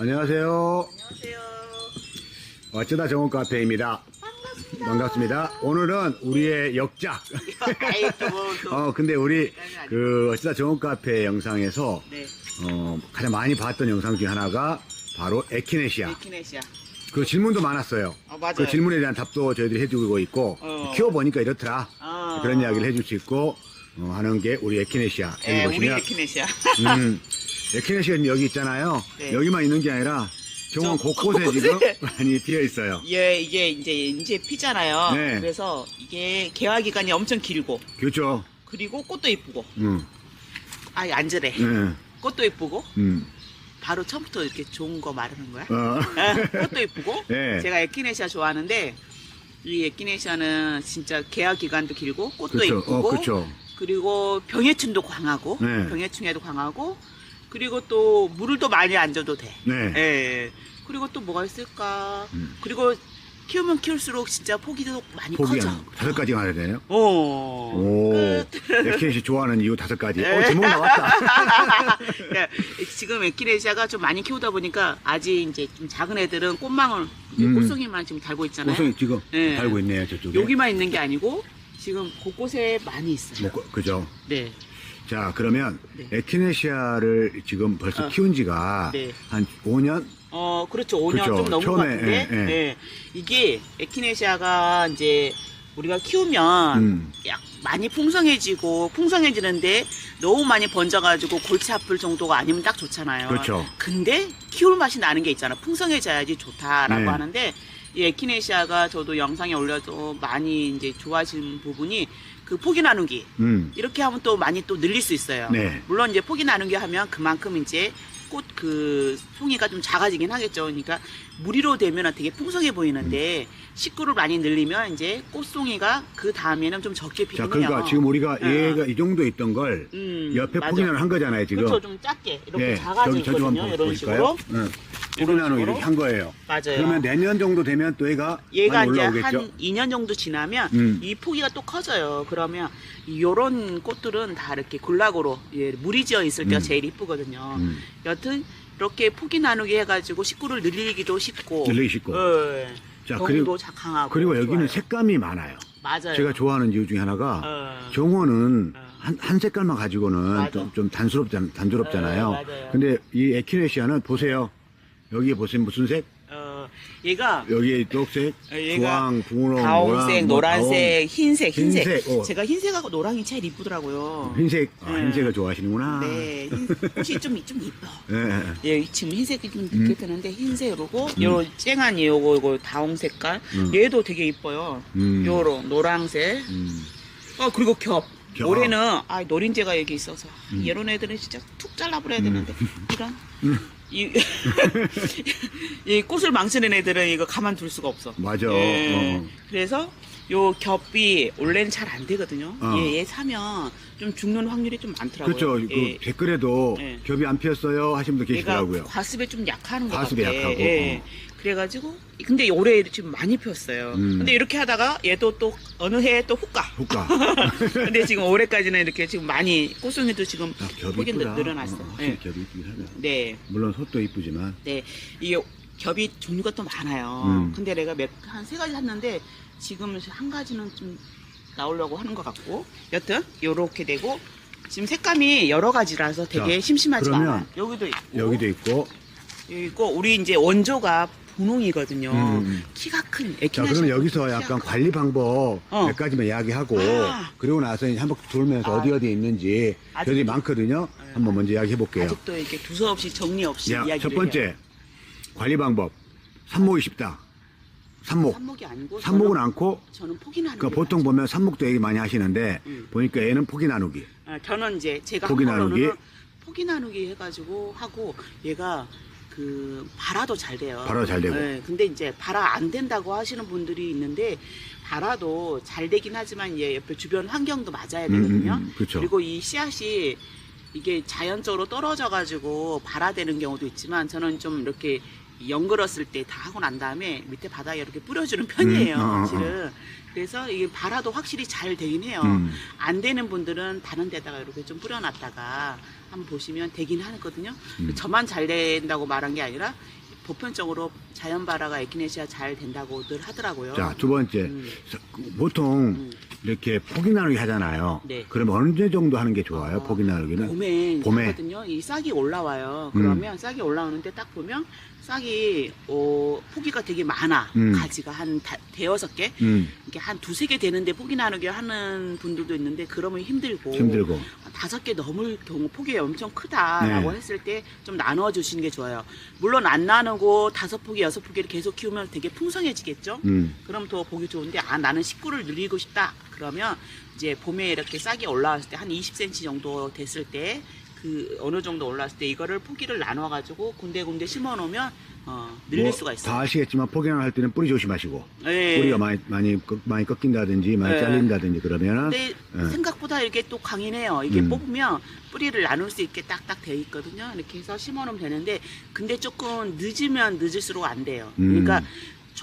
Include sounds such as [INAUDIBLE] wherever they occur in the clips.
안녕하세요. 안녕하세요. 어쩌다 정원 카페입니다. 반갑습니다. 반갑습니다. 오늘은 우리의 역작. [LAUGHS] 아이, 또, 또. 어, 근데 우리 그 어쩌다 정원 카페 영상에서 네, 어, 가장 많이 봤던 영상 중에 하나가 바로 에키네시아. 에키네시아. 그 질문도 많았어요. 어, 맞아요. 그 질문에 대한 답도 저희들이 해주고 있고 어. 키워보니까 이렇더라. 아. 그런 이야기를 해줄 수 있고 어, 하는 게 우리 에키네시아. 여기 네, 우리 보시면 에키네시아. 음, [LAUGHS] 에키네시아 여기 있잖아요. 네. 여기만 있는 게 아니라 정원 저 곳곳에 곳곳에. 지금 [LAUGHS] 많이 피어 있어요. 예, 이게 이제 이제 피잖아요. 네. 그래서 이게 개화 기간이 엄청 길고 그렇죠. 그리고 꽃도 이쁘고. 음, 아, 앉으래. 네, 꽃도 이쁘고 음, 바로 처음부터 이렇게 좋은 거 말하는 거야? 어, 아, 꽃도 이쁘고. 네. 제가 에키네시아 좋아하는데 이 에키네시아는 진짜 개화 기간도 길고 꽃도 그렇죠. 이쁘고 어, 그렇죠. 그리고 병해충도 강하고 네. 병해충에도 강하고 그리고 또 물을 또 많이 안 줘도 돼. 네. 예. 그리고 또 뭐가 있을까? 음. 그리고 키우면 키울수록 진짜 포기도 많이 포기 커져. 한 다섯 가지 말해야 되네요. 어. 오, 끝. 에키네시 좋아하는 이유 다섯 가지. 네. 어, 제목 나왔다. 예, [LAUGHS] 지금 에키네시아가 좀 많이 키우다 보니까 아직 이제 좀 작은 애들은 꽃망울, 음. 꽃송이만 지금 달고 있잖아요. 고성이 지금 네. 달고 있네요, 저쪽에. 여기만 있는 게 아니고 지금 곳곳에 많이 있어요. 뭐, 그- 그죠. 네. 자, 그러면 네. 에키네시아를 지금 벌써 어. 키운 지가 네. 한 5년? 어, 그렇죠. 5년 그렇죠. 좀 넘은 것 처음에, 같은데. 예, 예. 네. 이게 에키네시아가 이제 우리가 키우면 음. 약 많이 풍성해지고 풍성해지는데 너무 많이 번져가지고 골치 아플 정도가 아니면 딱 좋잖아요. 그렇죠. 근데 키울 맛이 나는 게 있잖아. 풍성해져야지 좋다라고 네. 하는데 이 에키네시아가 저도 영상에 올려도 많이 이제 좋아하시는 부분이 그 포기 나누기 음. 이렇게 하면 또 많이 또 늘릴 수 있어요. 네. 물론 이제 포기 나누기 하면 그만큼 이제 꽃 그 송이가 좀 작아지긴 하겠죠. 그러니까 무리로 되면 되게 풍성해 보이는데 식구를 많이 늘리면 이제 꽃송이가 그 다음에는 좀 적게 자, 피긴 그러니까 해요. 지금 우리가 응, 얘가 이 정도 있던 걸 음, 옆에 맞아. 포기나를 한 거잖아요, 지금. 그렇죠. 좀 작게 이렇게 예, 작아지거든요. 저기 좀 한번 이런 보실까요? 식으로. 응. 식으로. 이렇게 한 거예요. 맞아요. 그러면 내년 정도 되면 또 얘가 얘가 많이 이제 올라오겠죠? 한 2년 정도 지나면 음. 이 포기가 또 커져요. 그러면 요런 꽃들은 다 이렇게 골락으로 예, 물이 지어 있을 때가 음. 제일 이쁘거든요. 음. 여튼 이렇게 포기 나누기 해가지고 식구를 늘리기도 쉽고 늘리기 쉽고. 예. 자, 그리고- 자 강하고 그리고 여기는 좋아요. 색감이 많아요. 맞아요. 제가 좋아하는 이유 중에 하나가 어. 정원은 어. 한, 한 색깔만 가지고는 맞아. 좀, 좀 단스럽잖, 단조롭잖아요. 어, 맞아요. 근데 이 에키네시아는 보세요. 여기 보세요. 무슨 색? 어, 얘가 여기에 녹색, 어, 얘가 주황, 분홍, 다홍색, 뭐 노란색, 흰색, 흰색. 흰색, 어. 제가 흰색하고 노랑이 제일 이쁘더라고요. 흰색. 아, 네. 흰색을 좋아하시는구나. 네, 흰, 꽃이 좀, 좀 이뻐. 예, 예. 예, 지금 흰색이 좀 음. 뜨는데 흰색으로고 요 쨍한 이 요거 요거 다홍 색깔 음. 얘도 되게 이뻐요. 음. 요런 노랑색. 음. 어 그리고 겹. 겹. 올해는 아 노린재가 여기 있어서 음. 이런 애들은 진짜 툭 잘라버려야 되는데 이런 음. 이, [LAUGHS] 이 꽃을 망치는 애들은 이거 가만 둘 수가 없어. 맞아. 예. 어. 그래서 요 겹이 원래는 잘 안 되거든요. 어. 얘, 얘 사면 좀 죽는 확률이 좀 많더라고요. 그렇죠. 예. 그 댓글에도 예. 겹이 안 피었어요 하신 분도 얘가 계시더라고요. 과습에 좀 약한 것 과습에 같아. 약하고, 예. 그래가지고 근데 올해 지금 많이 피었어요. 음. 근데 이렇게 하다가 얘도 또 어느 해에 또 훅 가. 후가. 근데 지금 올해까지는 이렇게 지금 많이 꽃송이도 지금 아, 겹이. 늘어났어. 어, 요 확실히 겹이 이쁘긴 하네. 네, 물론 솥도 이쁘지만. 네. 이게 겹이 종류가 또 많아요. 음. 근데 내가 몇한세 가지 샀는데 지금 한 가지는 좀 나오려고 하는 것 같고 여튼 요렇게 되고 지금 색감이 여러 가지라서 되게 자, 심심하지 않아요. 여기도 있고 여기도 있고. 있고 우리 이제 원조가 분홍이거든요. 음. 키가 큰 자, 에키나시아 그러면 여기서 약간 커. 관리 방법 어. 몇 가지만 이야기하고 아. 그리고 나서 이제 한 바퀴 돌면서 아. 어디 어디 있는지 아직도- 저들이 많거든요. 네. 한번 먼저 이야기해 볼게요. 아직도 이렇게 두서없이 정리 없이 야, 이야기를 첫 번째 해요. 관리 방법. 삽목이 쉽다. 삽목. 삽목이 아니고 삽목은 저는, 않고 저는 포기 나누기. 그 보통 보면 삽목도 얘기 많이 하시는데 음. 보니까 얘는 포기 나누기. 아, 저는 이제 제가 포기 나누기? 포기 나누기 해가지고 하고 얘가 그 발화도 잘 돼요. 발화 잘 되고. 네, 근데 이제 발화 안 된다고 하시는 분들이 있는데 발화도 잘 되긴 하지만 얘 옆에 주변 환경도 맞아야 음, 되거든요. 음, 음, 그쵸. 그리고 이 씨앗이 이게 자연적으로 떨어져 가지고 발화되는 경우도 있지만 저는 좀 이렇게 연글었을 때 다 하고 난 다음에 밑에 바닥에 이렇게 뿌려주는 편이에요. 음, 어, 어, 실은. 그래서 이게 발화도 확실히 잘 되긴 해요. 음. 안 되는 분들은 다른 데다가 이렇게 좀 뿌려놨다가 한번 보시면 되긴 하거든요. 음. 저만 잘 된다고 말한 게 아니라 보편적으로 자연 발화가 에키네시아 잘 된다고들 하더라고요. 자, 두 번째. 음. 서- 보통 음. 이렇게 포기 나누기 하잖아요. 네. 그러면 어느 정도 하는 게 좋아요? 어, 포기 나누기는? 봄에, 봄에. 하거든요. 이 싹이 올라와요. 음. 그러면 싹이 올라오는데 딱 보면 싹이 어, 포기가 되게 많아. 음. 가지가 한 다- 대여섯 개, 음, 이렇게 한 두세 개 되는데 포기 나누기 하는 분들도 있는데 그러면 힘들고 힘들고. 한 다섯 개 넘을 경우 폭이 엄청 크다라고 네. 했을 때 좀 나눠 주시는 게 좋아요. 물론 안 나누고 다섯 포기, 여섯 포기를 계속 키우면 되게 풍성해지겠죠. 음, 그럼 더 보기 좋은데 아 나는 식구를 늘리고 싶다. 그러면 이제 봄에 이렇게 싹이 올라왔을 때 한 20cm 정도 됐을 때 그 어느 정도 올라왔을 때 이거를 포기를 나눠 가지고 군데군데 심어 놓으면 어, 늘릴 뭐 수가 다 있어요. 아시겠지만 포기 나누기 할 때는 뿌리 조심하시고. 네. 뿌리가 많이, 많이, 꺾- 많이 꺾인다든지, 많이 네. 잘린다든지 그러면은. 근데 예. 생각보다 이게 또 강인해요. 이게 음. 뽑으면 뿌리를 나눌 수 있게 딱딱 돼 있거든요. 이렇게 해서 심어놓으면 되는데, 근데 조금 늦으면 늦을수록 안 돼요. 음. 그러니까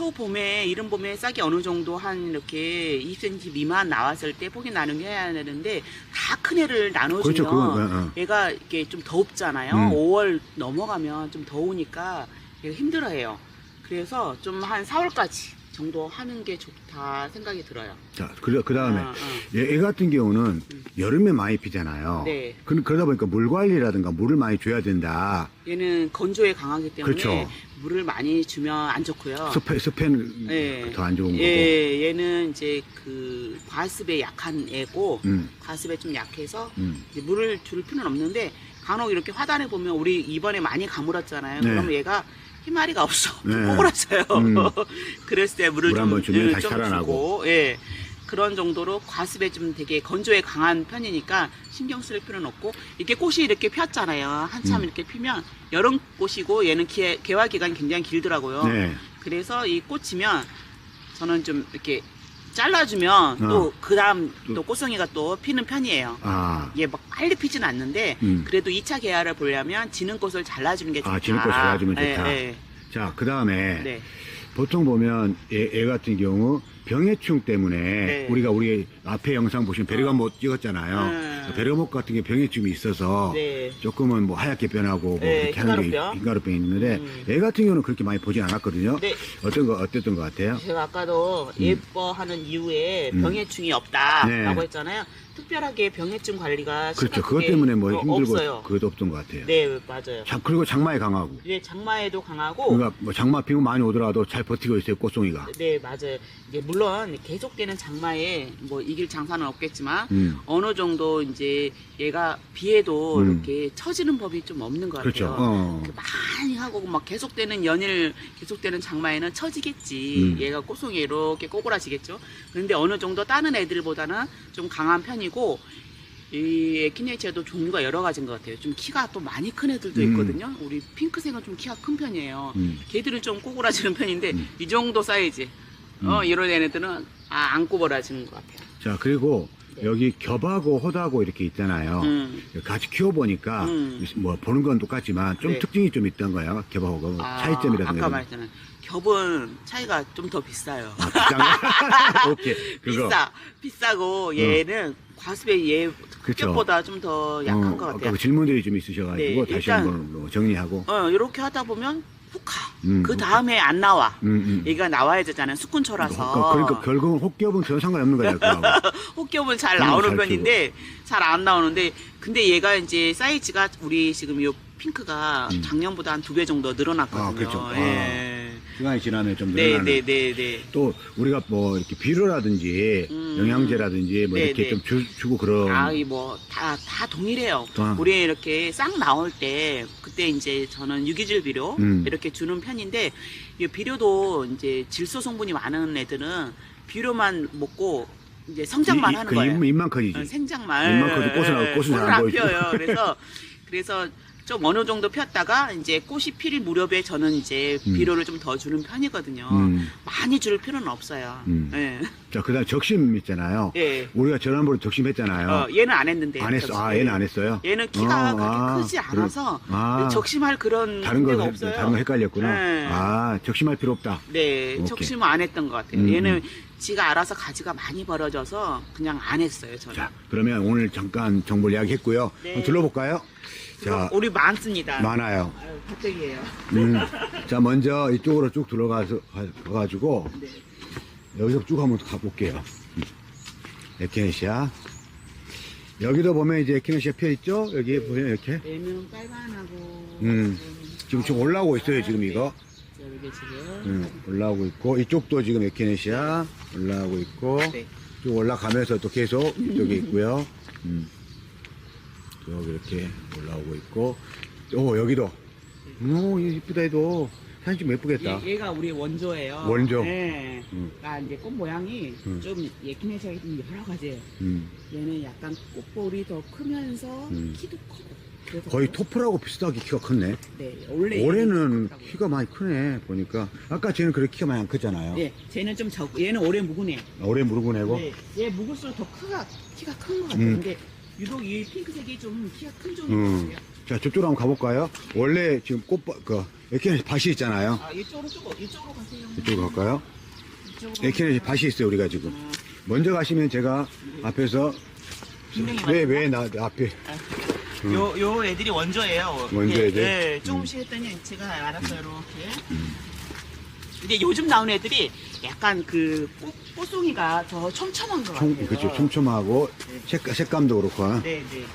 초봄에 이른 봄에 싹이 어느 정도 한 이렇게 2cm 미만 나왔을 때 포기 나누기 해야 되는데 다 큰 애를 나눠주면 그렇죠, 그건, 어, 어. 얘가 이게 좀 덥잖아요. 음. 5월 넘어가면 좀 더우니까 얘가 힘들어해요. 그래서 좀 한 4월까지 정도 하는 게 좋다 생각이 들어요. 자, 그, 그 다음에. 어, 어. 얘, 얘 같은 경우는 여름에 많이 피잖아요. 네. 그, 그러다 보니까 물 관리라든가 물을 많이 줘야 된다. 얘는 건조에 강하기 때문에 그렇죠. 물을 많이 주면 안 좋고요. 습해, 습해는 예. 더안 좋은 거고. 예, 얘는 이제 그 과습에 약한 애고 음, 과습에 좀 약해서 음. 이제 물을 줄 필요는 없는데 간혹 이렇게 화단에 보면 우리 이번에 많이 가물었잖아요. 네. 그러면 얘가 희마리가 없어. 좀 네. 꼬그라져요. 음. [LAUGHS] 그랬을 때 물을 물 좀, 한번 주면 예, 다시 좀 살아나고. 주고, 예. 그런 정도로 과습에 좀 되게 건조에 강한 편이니까 신경 쓸 필요는 없고 이렇게 꽃이 이렇게 폈잖아요. 한참 음. 이렇게 피면 여름 꽃이고 얘는 개, 개화 기간이 굉장히 길더라고요. 네. 그래서 이 꽂히면 저는 좀 이렇게 잘라주면 어. 또그 다음 또- 또 꽃송이가 또 피는 편이에요. 아, 이게 막 빨리 피진 않는데 음. 그래도 2차 개화를 보려면 지는 꽃을 잘라주는 게 좋다. 아, 지는 꽃 잘라주면 네, 좋다. 네, 자, 그 다음에 네. 보통 보면 애, 애 같은 경우 병해충 때문에 네. 우리가 우리 앞에 영상 보시면 베르가못 찍었잖아요. 음. 베르가못 같은 게 병해충이 있어서 네. 조금은 뭐 하얗게 변하고 뭐 네, 이렇게 하는 게 흰가루병. 흰가루병이 있는데 음. 애 같은 경우는 그렇게 많이 보진 않았거든요. 네. 어떤 거 어땠던 것 같아요? 제가 아까도 음. 예뻐하는 이유에 음. 병해충이 없다라고 네. 했잖아요. 특별하게 병해충 관리가 그렇죠. 심각하게 그것 때문에 뭐 어, 힘들고 없어요. 그것도 없던 것 같아요. 네, 맞아요. 자, 그리고 장마에 강하고. 예, 장마에도 강하고 그러니까 뭐 장마 비가 많이 오더라도 잘 버티고 있어요 꽃송이가. 네, 맞아요. 이제 물론 계속되는 장마에 뭐 이길 장사는 없겠지만 음. 어느 정도 이제 얘가 비에도 음. 이렇게 처지는 법이 좀 없는 것 그렇죠. 같아요. 어. 이렇게 많이 하고 막 계속되는 연일 계속되는 장마에는 처지겠지. 음. 얘가 꽃송이 이렇게 꼬꾸라지겠죠. 그런데 어느 정도 다른 애들보다는 좀 강한 편이고 이 에키네치아도 종류가 여러 가지인 것 같아요. 좀 키가 또 많이 큰 애들도 음. 있거든요. 우리 핑크색은 좀 키가 큰 편이에요. 음. 걔들은 좀 꼬꾸라지는 편인데 음. 이 정도 사이즈 어 음. 이런 애들은 아, 안 꼬부라지는 것 같아요. 자 그리고 네. 여기 겹하고 호다고 이렇게 있잖아요. 음. 같이 키워보니까 음. 뭐 보는 건 똑같지만 좀 네. 특징이 좀 있던 거예요. 겹하고 아, 차이점이라든가. 아까 이런. 말했잖아요. 겹은 차이가 좀 더 비싸요. 아, 비싼 거? [LAUGHS] 오케이. 그거. 어. 비싸 비싸고 얘는 과습에 얘 그쵸. 겹보다 좀 더 약한 어, 것 아까 같아요. 그 질문들이 좀 있으셔가지고 네, 다시 일단- 한번 뭐 정리하고. 어 이렇게 하다 보면 훅 가. 음, 그훅 다음에 안 나와. 음, 음. 얘가 나와야 되잖아요. 수꾼초라서. 그러니까, 그러니까 결국은 혹겹은 전혀 상관없는. 그거하고. [LAUGHS] 혹겹은 잘 음, 나오는 잘 편인데 잘 안 나오는데 근데 얘가 이제 사이즈가 우리 지금 요 핑크가 음. 작년보다 한 두 배 정도 늘어났거든요. 아, 그렇죠. 예. 시간이 지나면 좀 네, 늘어나는. 네, 네, 네. 또 우리가 뭐 이렇게 비료라든지 음. 영양제라든지 뭐 네, 이렇게 네. 좀 주, 주고 그런 아, 이 뭐, 다, 다 동일해요. 아. 우리 이렇게 싹 나올 때, 그때 이제 저는 유기질 비료, 음. 이렇게 주는 편인데, 이 비료도 이제 질소 성분이 많은 애들은 비료만 먹고, 이제 성장만 이- 하는 그 거예요. 입, 입만 커지지. 어, 생장만. 입만 커도 꽃은 안- 꽃은 잘안 안 보이죠. 피어요. 그래서, 그래서 좀 어느 정도 폈다가 이제 꽃이 필 무렵에 저는 이제 음. 비료를 좀 더 주는 편이거든요. 음. 많이 줄 필요는 없어요. 음. 예. 자, 그 다음 적심 있잖아요. 예. 우리가 지난번에 적심했잖아요. 어, 얘는 안 했는데. 안 했어. 아, 얘는 안 했어요? 얘는 키가 어, 그렇게 아, 크지 그래. 않아서 아. 적심할 그런 다른 거, 데가 없어요. 다른 거 헷갈렸구나. 네. 아, 적심할 필요 없다. 네, 오케이. 적심은 안 했던 것 같아요. 음, 얘는 음. 지가 알아서 가지가 많이 벌어져서 그냥 안 했어요, 저는. 자, 그러면 오늘 잠깐 정보를 이야기했고요. 네. 한번 둘러볼까요? 자, 우리 많습니다. 많아요. 아유, 가뜩이에요. 음. 자, 먼저 이쪽으로 쭉 들어가서, 가- 가가지고, 네. 여기서 쭉 한번 가볼게요. 음. 에키네시아. 여기도 보면 이제 에키네시아 펴 있죠? 여기 보면 이렇게. 얘는 빨간하고. 음. 지금 좀 올라오고 있어요, 지금 이거. 여기 지금. 음, 올라오고 있고, 이쪽도 지금 에키네시아 올라오고 있고, 네. 쭉 올라가면서 또 계속 이쪽에 있고요. 음. 여기 이렇게 올라오고 있고, 오, 여기도. 오, 이쁘다, 얘도. 사진 좀 예쁘겠다. 얘, 가 우리 원조예요. 원조? 네. 음. 그러니까 이제 꽃 모양이 음. 좀 예키네시아가 좀 여러 가지예요. 음. 얘는 약간 꽃볼이 더 크면서 음. 키도 크고. 그래서 거의 그- 토플하고 비슷하게 키가 컸네. 네, 원래 올해는 얘는. 키가 많이 크네, 보니까. 아까 쟤는 그렇게 키가 많이 안 컸잖아요. 네, 쟤는 좀 적, 얘는 올해 묵으네. 올해 내고. 네, 얘 묵을수록 더 크가, 키가 큰 것 같아요. 음. 근데 유독 이 핑크색이 좀 키가 큰 음. 것 같아요. 자, 저쪽으로 한번 가볼까요? 원래 지금 꽃, 그, 에키네시 밭이 있잖아요. 아, 이쪽으로 쭉, 이쪽으로 가세요. 이쪽으로 갈까요? 이쪽으로 에키네시. 밭이 있어요, 우리가 지금. 음, 먼저 가시면 제가 앞에서 분명히 왜? 왜나 앞에 음. 요, 요 애들이 원조예요. 원조 예, 애들? 예, 음. 조금씩 했더니 제가 알았어요, 이렇게. 근데 요즘 나오는 애들이 약간 그 꽃, 꽃송이가 더 촘촘한 것 총, 같아요. 그쵸, 촘촘하고 색, 색감도 그렇고 네, 네.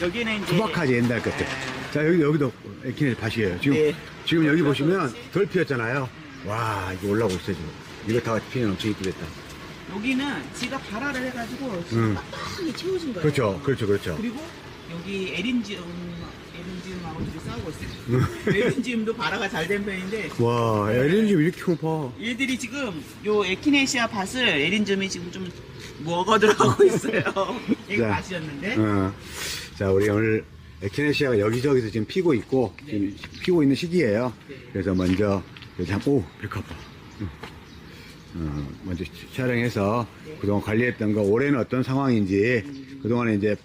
여기는 이제. 투박하지 옛날 것들. 네. 자 여기 여기도 에키네시 밭이에요. 지금 네. 지금 여기 보시면 덜 피었잖아요. 와 이거 올라오고 있어요 지금. 이거 다 피면 엄청 이쁘겠다. 여기는 지가 발화를 해가지고 음. 빡빡하게 채워진 거예요. 그렇죠, 그렇죠, 그렇죠. 그리고 여기 에린지움, 에린지움하고 둘이 싸우고 있어요. 음. 에린지움도 발화가 잘 된 편인데 와 에린 지금 이렇게 봐. 얘들이 지금 요 에키네시아 밭을 에린지움이 지금 좀 먹어 들어가고 [LAUGHS] 있어요. 이거 자. 밭이었는데. 어. 자 우리 오늘 에키네시아가 여기저기서 지금 피고 있고 지금 피고 있는 시기예요. 네. 그래서 먼저 여기 한- 오 백합화. 응. 어, 먼저 촬영해서 네. 그동안 관리했던 거 올해는 어떤 상황인지 음. 그동안에 이제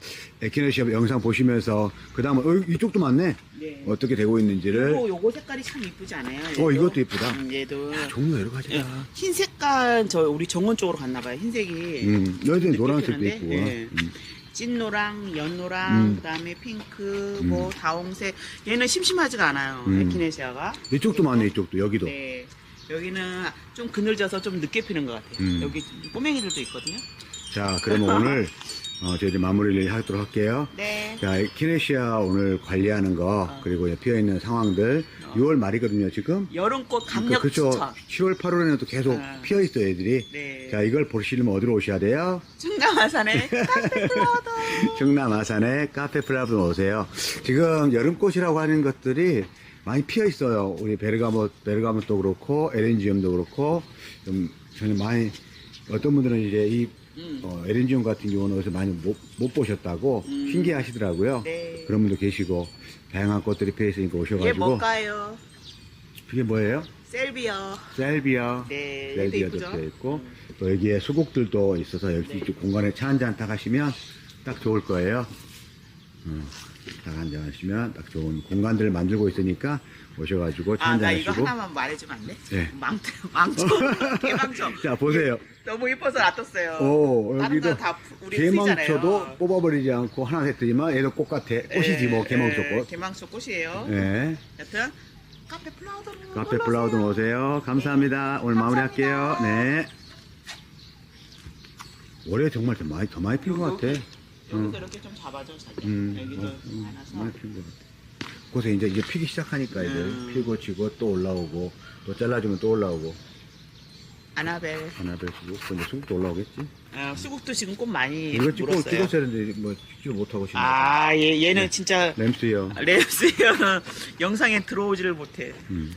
에키네시아 영상 보시면서 그 다음에 어, 이쪽도 많네. 네. 어떻게 되고 있는지를 요거, 요거 색깔이 참 이쁘지 않아요? 어, 이것도 이쁘다. 음, 얘도. 종류 여러 가지야. 예, 흰 색깔 저 우리 정원 쪽으로 갔나 봐요. 흰색이. 음, 여기는 노란색도? 있고. 네. 음. 찐노랑, 연노랑, 음. 그다음에 핑크, 음. 뭐 다홍색. 얘는 심심하지가 않아요. 음. 에키네시아가. 이쪽도 많네, 이쪽도 여기도. 네. 여기는 좀 그늘져서 좀 늦게 피는 것 같아요. 음. 여기 꼬맹이들도 있거든요. 자, 그러면 오늘 어, 저희 이제 마무리를 하도록 할게요. 네. 자, 키네시아 오늘 관리하는 거 어. 그리고 피어 있는 상황들 6월 말이거든요, 지금. 여름꽃 강력 그렇죠. 추천. 7월, 8월에는 또 계속 아. 피어 있어요, 애들이. 네. 자, 이걸 보시려면 어디로 오셔야 돼요? 충남 아산의 카페플라워더. 충남 아산의 카페 플라브 오세요. 지금 여름꽃이라고 하는 것들이 많이 피어 있어요. 우리 베르가모, 베르가모도 그렇고, 에렌지움도 그렇고, 좀, 저는 많이, 어떤 분들은 이제 이, 음. 어, 에렌지움 같은 경우는 어디서 많이 못, 못 보셨다고 음. 신기하시더라고요. 네. 그런 분도 계시고, 다양한 꽃들이 피어 있으니까 얘 오셔가지고. 뭘까요? 그게 뭐예요? 셀비어. 셀비아. 네. 이쁘죠? 피어 있고, 또 여기에 수국들도 있어서 여기 네. 공간에 차 한잔 딱 하시면 딱 좋을 거예요. 음, 딱 한잔 하시면 딱 좋은 공간들을 만들고 있으니까 오셔가지고 차 아, 나 이거 하시고. 하나만 말해주면 안 돼? 네. 망토, 망토, [LAUGHS] 개망초. 자, 보세요. 너무 이뻐서 놔뒀어요. 오, 다른 여기도 건다 우리 개망초도 쓰잖아요. 뽑아버리지 않고 하나 세트지만 얘도 꽃 같아. 꽃이지 뭐, 개망초 예, 꽃. 개망초 꽃이에요. 예. 여튼 카페 플라워도 카페 플라워드 오세요. 감사합니다. 오늘 마무리할게요. 네. 올해 정말 더 많이, 더 많이 필것 같아. 여기서 응. 이렇게 좀 잡아줘 자기. 음, 여기도 어, 음, 많아서. 많이 피는 것 같아. 곳에 이제 이제 피기 시작하니까 이제 음. 피고 지고 또 올라오고 또 잘라주면 또 올라오고 아나벨. 하나별 수국 근데 수국도 올라오겠지. 어, 수국도 지금 꽃 많이 이거 찍고 물었어요. 찍었어야 되는데 뭐 찍지를 못하고 싶네. 아, 얘, 얘는 네. 진짜 램스요. 랩스는 [LAUGHS] 영상에 들어오지를 못해. 음.